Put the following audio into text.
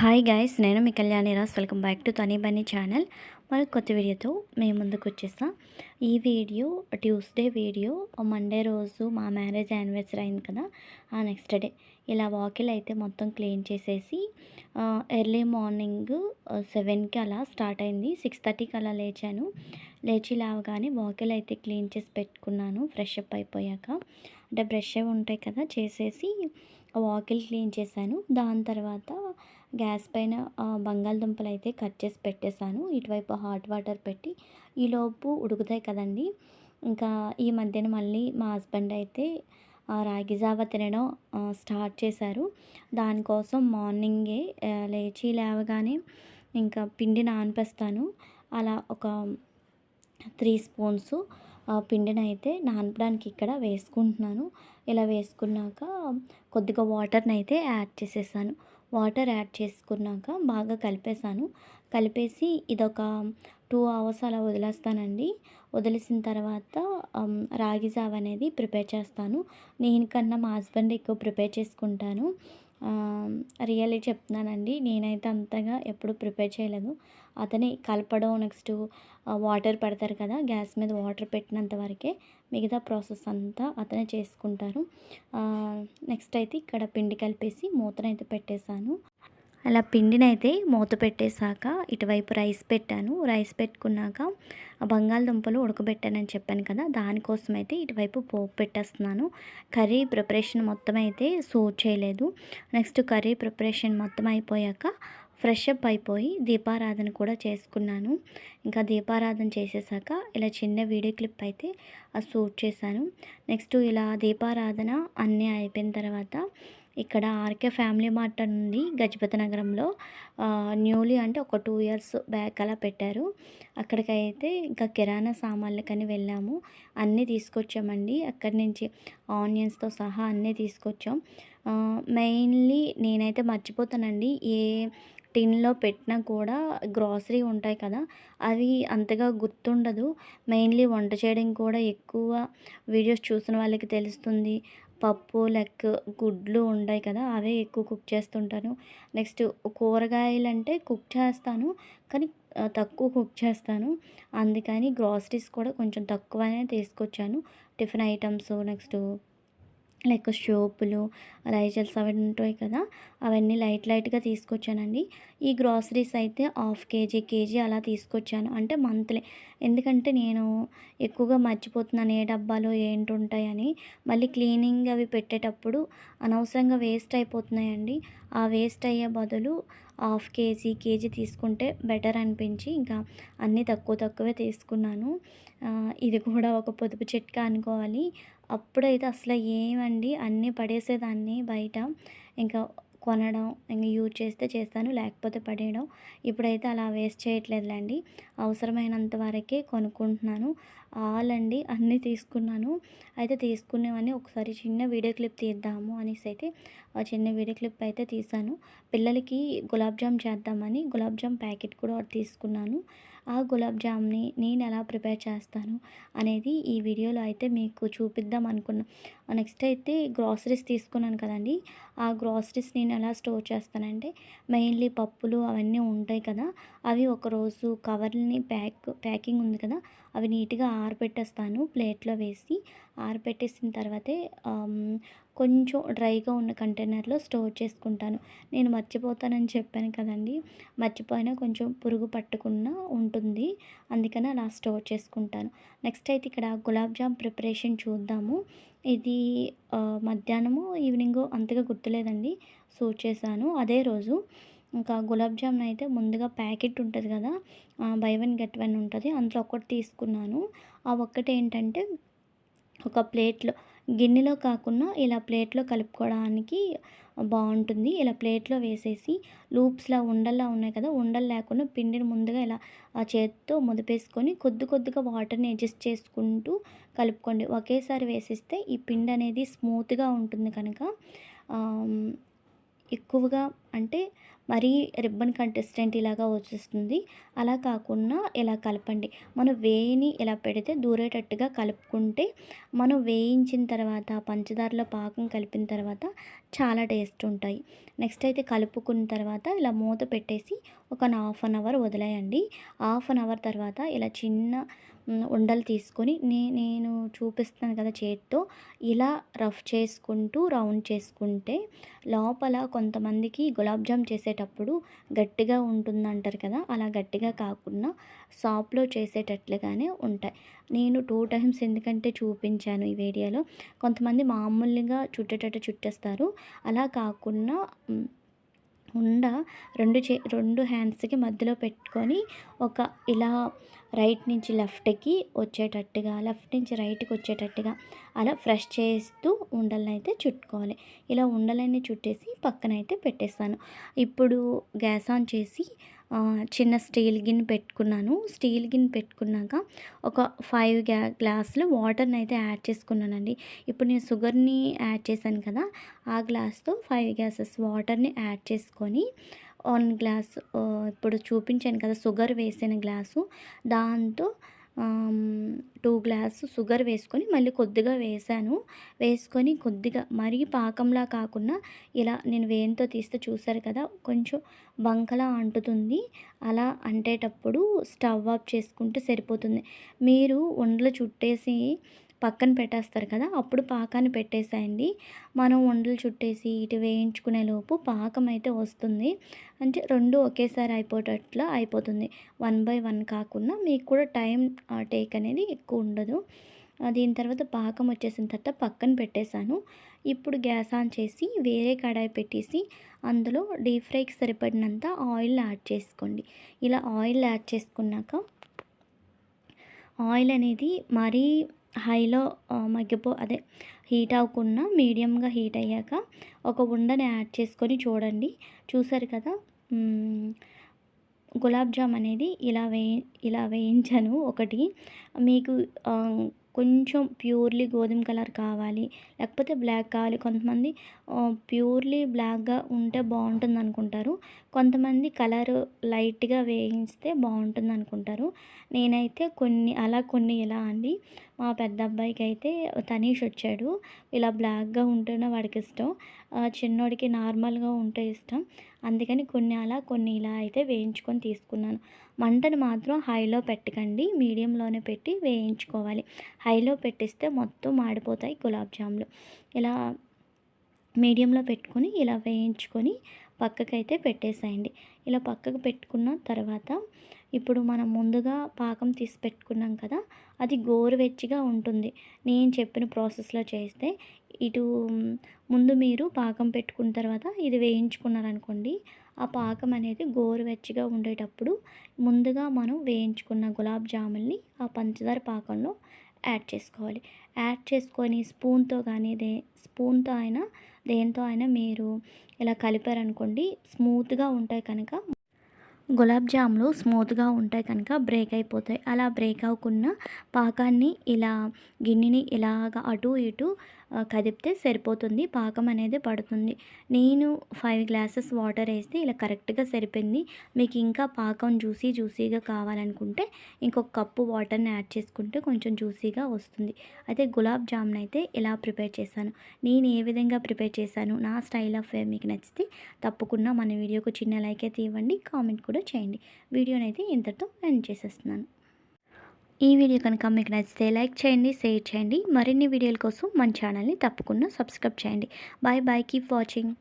Hi guys నేను మీ Kalyani Ross welcome back to Tani Bani channel మరి కొత్త వీడియోతో మేము ముందుకు వచ్చేసాం ఈ వీడియో ట్యూస్డే వీడియో మండే రోజు మా మ్యారేజ్ యానివర్సరీ అయింది కదా. ఆ నెక్స్ట్ డే ఇలా వాకిల్ అయితే మొత్తం క్లీన్ చేసేసి ఎర్లీ మార్నింగ్ సెవెన్కి అలా స్టార్ట్ అయింది. సిక్స్ థర్టీకి అలా లేచాను. లేచి లేవగానే వాకిల్ అయితే క్లీన్ చేసి పెట్టుకున్నాను. ఫ్రెష్ అప్ అయిపోయాక. అంటే బ్రష్ అవి ఉంటాయి కదా చేసేసి వాకిల్ క్లీన్ చేశాను. దాని తర్వాత గ్యాస్ పైన బంగాళదుంపలు అయితే కట్ చేసి పెట్టేశాను. ఇటువైపు హాట్ వాటర్ పెట్టి ఈలోపు ఉడుకుతాయి కదండి. ఇంకా ఈ మధ్యన మళ్ళీ మా హస్బెండ్ అయితే రాగి జావ తినడం స్టార్ట్ చేశారు. దానికోసం మార్నింగే లేచి లేవగానే ఇంకా పిండి నానపేస్తాను. అలా ఒక త్రీ స్పూన్స్ పిండిని అయితే నానపడానికి ఇక్కడ వేసుకుంటున్నాను. ఇలా వేసుకున్నాక కొద్దిగా వాటర్ని అయితే యాడ్ చేసేసాను. వాటర్ యాడ్ చేసుకున్నాక బాగా కలిపేసాను కలిపేసి ఇదొక టూ అవర్స్ అలా వదిలేస్తానండి. వదిలేసిన తర్వాత రాగి జావ అనేది ప్రిపేర్ చేస్తాను. నేను కన్నా మా హస్బెండ్ ఎక్కువ ప్రిపేర్ చేసుకుంటాను. రియల్లీ చెప్తున్నానండి. నేనైతే అంతగా ఎప్పుడు ప్రిపేర్ చేయలేదు. అతనే కలపడం నెక్స్ట్ వాటర్ పెడతారు కదా గ్యాస్ మీద వాటర్ పెట్టినంత వరకే మిగతా ప్రాసెస్ అంతా అతనే చేసుకుంటారు. నెక్స్ట్ అయితే ఇక్కడ పిండి కలిపేసి మూతనైతే పెట్టేశాను. అలా పిండిని అయితే మూత పెట్టేశాక ఇటువైపు రైస్ పెట్టాను. రైస్ పెట్టుకున్నాక బంగాళదుంపలు ఉడకబెట్టానని చెప్పాను కదా దానికోసం అయితే ఇటువైపు పోపు పెట్టేస్తున్నాను. కర్రీ ప్రిపరేషన్ మొత్తం అయితే సూట్ చేయలేదు. నెక్స్ట్ కర్రీ ప్రిపరేషన్ మొత్తం అయిపోయాక ఫ్రెష్ అప్ అయిపోయి దీపారాధన కూడా చేసుకున్నాను. ఇంకా దీపారాధన చేసేసాక ఇలా చిన్న వీడియో క్లిప్ అయితే షూట్ చేశాను. నెక్స్ట్ ఇలా దీపారాధన అన్నీ అయిపోయిన తర్వాత ఇక్కడ ఆర్కే ఫ్యామిలీ మార్ట్ ఉంది గజపతి నగరంలో. న్యూలీ అంటే ఒక టూ ఇయర్స్ బ్యాక్ అలా పెట్టారు. అక్కడికైతే ఇంకా కిరాణా సామాన్లకని వెళ్ళాము. అన్నీ తీసుకొచ్చామండి. అక్కడి నుంచి ఆనియన్స్తో సహా అన్నీ తీసుకొచ్చాం. మెయిన్లీ నేనైతే మర్చిపోతానండి. ఏ టిన్లో పెట్టినా కూడా గ్రాసరీ ఉంటాయి కదా అవి అంతగా గుర్తుండదు. మెయిన్లీ వంట చేయడం కూడా ఎక్కువ వీడియోస్ చూసిన వాళ్ళకి తెలుస్తుంది. పప్పు లెక్ గుడ్లు ఉంటాయి కదా అవే ఎక్కువ కుక్ చేస్తుంటాను. నెక్స్ట్ కూరగాయలు అంటే కుక్ చేస్తాను కానీ తక్కువ కుక్ చేస్తాను. అందుకని గ్రాసరీస్ కూడా కొంచెం తక్కువనే తీసుకొచ్చాను. టిఫిన్ ఐటమ్స్ నెక్స్ట్ లైక్ సోపులు రైజల్స్ అవి ఉంటాయి కదా అవన్నీ లైట్ లైట్గా తీసుకొచ్చానండి. ఈ గ్రాసరీస్ అయితే హాఫ్ కేజీ కేజీ అలా తీసుకొచ్చాను. అంటే మంత్లీ. ఎందుకంటే నేను ఎక్కువగా మర్చిపోతున్నాను ఏ డబ్బాలో ఏంటి ఉంటాయని. మళ్ళీ క్లీనింగ్ అవి పెట్టేటప్పుడు అనవసరంగా వేస్ట్ అయిపోతున్నాయండి. ఆ వేస్ట్ అయ్యే బదులు హాఫ్ కేజీ కేజీ తీసుకుంటే బెటర్ అనిపించి ఇంకా అన్నీ తక్కువ తక్కువే తీసుకున్నాను. ఇది కూడా ఒక పొదుపు చిట్కా అనుకోవాలి. అప్పుడైతే అసలు ఏమండి అన్నీ పడేసేదాన్ని బయట. ఇంకా కొనడం ఇంకా యూజ్ చేస్తే చేస్తాను లేకపోతే పడేయడం. ఇప్పుడైతే అలా వేస్ట్ చేయట్లేదులేండి. అవసరమైనంత వరకే కొనుక్కుంటున్నాను. ఆల్ అండి అన్నీ తీసుకున్నాను. అయితే తీసుకునేవన్నీ ఒకసారి చిన్న వీడియో క్లిప్ తీద్దాము అనేసి అయితే ఆ చిన్న వీడియో క్లిప్ అయితే తీసాను పిల్లలకి గులాబ్ జామ్ చేద్దామని గులాబ్ జామ్ ప్యాకెట్ కూడా తీసుకున్నాను. ఆ గులాబ్ జామ్ని నేను ఎలా ప్రిపేర్ చేస్తాను అనేది ఈ వీడియోలో అయితే మీకు చూపిద్దాం అనుకున్నా. నెక్స్ట్ అయితే గ్రాసరీస్ తీసుకున్నాను కదండి. ఆ గ్రాసరీస్ నేను ఎలా స్టోర్ చేస్తానంటే మెయిన్లీ పప్పులు అవన్నీ ఉంటాయి కదా అవి ఒకరోజు కవర్ని ప్యాక్ ప్యాకింగ్ ఉంది కదా అవి నీట్గా ఆరబెట్టేస్తాను ప్లేట్లో వేసి. ఆరబెట్టేసిన తర్వాతే కొంచెం డ్రైగా ఉన్న కంటైనర్లో స్టోర్ చేసుకుంటాను. నేను మర్చిపోతానని చెప్పాను కదండి. మర్చిపోయినా కొంచెం పురుగు పట్టుకున్న ఉంటుంది. అందుకని అలా స్టోర్ చేసుకుంటాను. నెక్స్ట్ అయితే ఇక్కడ గులాబ్ జామ్ ప్రిపరేషన్ చూద్దాము. ఇది మధ్యాహ్నము ఈవినింగ్ అంతగా గుర్తులేదండి. సూట్ చేశాను. అదే రోజు. ఇంకా గులాబ్ జామున్ అయితే ముందుగా ప్యాకెట్ ఉంటుంది కదా బై వన్ గెట్ వన్ ఉంటుంది. అందులో ఒకటి తీసుకున్నాను. ఆ ఒక్కటి ఏంటంటే ఒక ప్లేట్లో గిన్నెలో కాకుండా ఇలా ప్లేట్లో కలుపుకోవడానికి బాగుంటుంది. ఇలా ప్లేట్లో వేసేసి లూప్స్లా ఉండల్లా ఉన్నాయి కదా ఉండలు లేకుండా పిండిని ముందుగా ఇలా ఆ చేతితో ముదిపేసుకొని కొద్ది కొద్దిగా వాటర్ని అడ్జస్ట్ చేసుకుంటూ కలుపుకోండి. ఒకేసారి వేసేస్తే ఈ పిండి అనేది స్మూత్గా ఉంటుంది కనుక ఎక్కువగా అంటే మరీ రిబ్బన్ కంటెస్టెంట్ ఇలాగా వచ్చేస్తుంది. అలా కాకుండా ఇలా కలపండి. మనం వేయిని ఇలా పెడితే దూరేటట్టుగా కలుపుకుంటే మనం వేయించిన తర్వాత పంచదారలో పాకం కలిపిన తర్వాత చాలా టేస్ట్ ఉంటాయి. నెక్స్ట్ అయితే కలుపుకున్న తర్వాత ఇలా మూత పెట్టేసి ఒక హాఫ్ అన్ అవర్ వదిలేయండి. హాఫ్ అన్ అవర్ తర్వాత ఇలా చిన్న ఉండలు తీసుకొని నే నేను చూపిస్తున్నాను కదా చేతితో. ఇలా రఫ్ చేసుకుంటూ రౌండ్ చేసుకుంటే లోపల కొంతమందికి గులాబ్ జామ్ చేసేటప్పుడు గట్టిగా ఉంటుందంటారు కదా అలా గట్టిగా కాకుండా షాప్లో చేసేటట్లుగానే ఉంటాయి. నేను టూ టైమ్స్ ఎందుకంటే చూపించాను ఈ వీడియోలో. కొంతమంది మామూలుగా చుట్టేటట్టు చుట్టేస్తారు. అలా కాకుండా ఉండ రెండు చే రెండు హ్యాండ్స్కి మధ్యలో పెట్టుకొని ఒక ఇలా రైట్ నుంచి లెఫ్ట్కి వచ్చేటట్టుగా లెఫ్ట్ నుంచి రైట్కి వచ్చేటట్టుగా అలా ఫ్రెష్ చేస్తూ ఉండలని అయితే చుట్టుకోవాలి. ఇలా ఉండలన్నీ చుట్టేసి పక్కన అయితే పెట్టేస్తాను. ఇప్పుడు గ్యాస్ ఆన్ చేసి చిన్న స్టీల్ గిన్నె పెట్టుకున్నాను. స్టీల్ గిన్నె పెట్టుకున్నాక ఒక ఫైవ్ గ్యా గ్లాసులు వాటర్ని అయితే యాడ్ చేసుకున్నానండి. ఇప్పుడు నేను షుగర్ని యాడ్ చేశాను కదా ఆ గ్లాస్తో ఫైవ్ గ్లాసెస్ వాటర్ని యాడ్ చేసుకొని వన్ గ్లాస్ ఇప్పుడు చూపించాను కదా షుగర్ వేసిన గ్లాసు. దాంతో టూ గ్లాస్ షుగర్ వేసుకొని మళ్ళీ కొద్దిగా వేసాను. వేసుకొని కొద్దిగా మరీ పాకంలా కాకుండా ఇలా నేను వేయంతో తీస్తే చూసారు కదా కొంచెం బంకలా అంటుతుంది. అలా అంటేటప్పుడు స్టవ్ ఆఫ్ చేసుకుంటే సరిపోతుంది. మీరు ఉండలు చుట్టేసి పక్కన పెట్టేస్తారు కదా అప్పుడు పాకాన్ని పెట్టేసేయండి. మనం ఉండలు చుట్టేసి ఇటు వేయించుకునే లోపు పాకం అయితే వస్తుంది. అంటే రెండు ఒకేసారి అయిపోయేటట్లు అయిపోతుంది. వన్ బై వన్ కాకుండా మీకు కూడా టైం టేక్ అనేది ఎక్కువ ఉండదు. దీని తర్వాత పాకం వచ్చేసిన తర్వాత పక్కన పెట్టేశాను. ఇప్పుడు గ్యాస్ ఆన్ చేసి వేరే కడాయి పెట్టేసి అందులో డీప్ ఫ్రైకి సరిపడినంత ఆయిల్ యాడ్ చేసుకోండి. ఇలా ఆయిల్ యాడ్ చేసుకున్నాక ఆయిల్ అనేది మరీ హైలో మగ్గిపో అదే హీట్ అవ్వకుండా మీడియంగా హీట్ అయ్యాక ఒక ఉండని యాడ్ చేసుకొని చూడండి. చూసారు కదా? గులాబ్ జామ్ అనేది ఇలా వేయి ఇలా వేయించాను ఒకటి. మీకు కొంచెం ప్యూర్లీ గోధుమ కలర్ కావాలి. లేకపోతే బ్లాక్ కావాలి. కొంతమంది ప్యూర్లీ బ్లాక్గా ఉంటే బాగుంటుంది అనుకుంటారు కొంతమంది కలర్ లైట్గా వేయిస్తే బాగుంటుంది అనుకుంటారు నేనైతే కొన్ని అలా కొన్ని ఇలా అండి మా పెద్ద అబ్బాయికి అయితే తనీష్ వచ్చాడు. ఇలా బ్లాక్గా ఉంటేనే వాడికి ఇష్టం చిన్నోడికి నార్మల్గా ఉంటే ఇష్టం. అందుకని కొన్ని అలా కొన్ని ఇలా అయితే వేయించుకొని తీసుకున్నాను. మంటను మాత్రం హైలో పెట్టకండి. మీడియంలోనే పెట్టి వేయించుకోవాలి. హైలో పెట్టిస్తే మొత్తం మాడిపోతాయి గులాబ్ జాములు. ఇలా మీడియంలో పెట్టుకొని ఇలా వేయించుకొని పక్కకైతే పెట్టేసేయండి. ఇలా పక్కకు పెట్టుకున్న తర్వాత ఇప్పుడు మనం ముందుగా పాకం తీసి పెట్టుకున్నాం కదా అది గోరువెచ్చిగా ఉంటుంది. నేను చెప్పిన ప్రాసెస్లో చేస్తే ఇటు ముందు మీరు పాకం పెట్టుకున్న తర్వాత ఇది వేయించుకున్నారనుకోండి ఆ పాకం అనేది గోరువెచ్చగా ఉండేటప్పుడు ముందుగా మనం వేయించుకున్న గులాబ్ జాముల్ని ఆ పంచదార పాకంలో యాడ్ చేసుకోవాలి. యాడ్ చేసుకొని స్పూన్తో కానీ దే స్పూన్తో అయినా దేంతో అయినా మీరు ఇలా కలిపారనుకోండి స్మూత్గా ఉంటాయి కనుక గులాబ్ జాములు స్మూత్గా ఉంటాయి కనుక బ్రేక్ అయిపోతాయి. అలా బ్రేక్ అవ్వకుండా పాకాన్ని ఇలా గిన్నెని ఇలాగ అటు ఇటు కదిపితే సరిపోతుంది పాకం అనేది పడుతుంది. నేను ఫైవ్ గ్లాసెస్ వాటర్ వేస్తే ఇలా కరెక్ట్గా సరిపోయింది. మీకు ఇంకా పాకం జ్యూసీ జ్యూసీగా కావాలనుకుంటే ఇంకొక కప్పు వాటర్ని యాడ్ చేసుకుంటే కొంచెం జ్యూసీగా వస్తుంది. అయితే గులాబ్ జామున్ అయితే ఇలా ప్రిపేర్ చేశాను. నేను ఏ విధంగా ప్రిపేర్ చేశాను నా స్టైల్ ఆఫ్ వే మీకు నచ్చితే తప్పకుండా మన వీడియోకు చిన్న లైక్ అయితే ఇవ్వండి కామెంట్ కూడా చేయండి. వీడియోనైతే ఇంతటితో ఎండ్ చేసేస్తున్నాను. ఈ వీడియో కనుక మీకు నచ్చితే లైక్ చేయండి షేర్ చేయండి. మరిన్ని వీడియోల కోసం మన ఛానల్ని తప్పకుండా సబ్స్క్రైబ్ చేయండి. Bye bye. Keep watching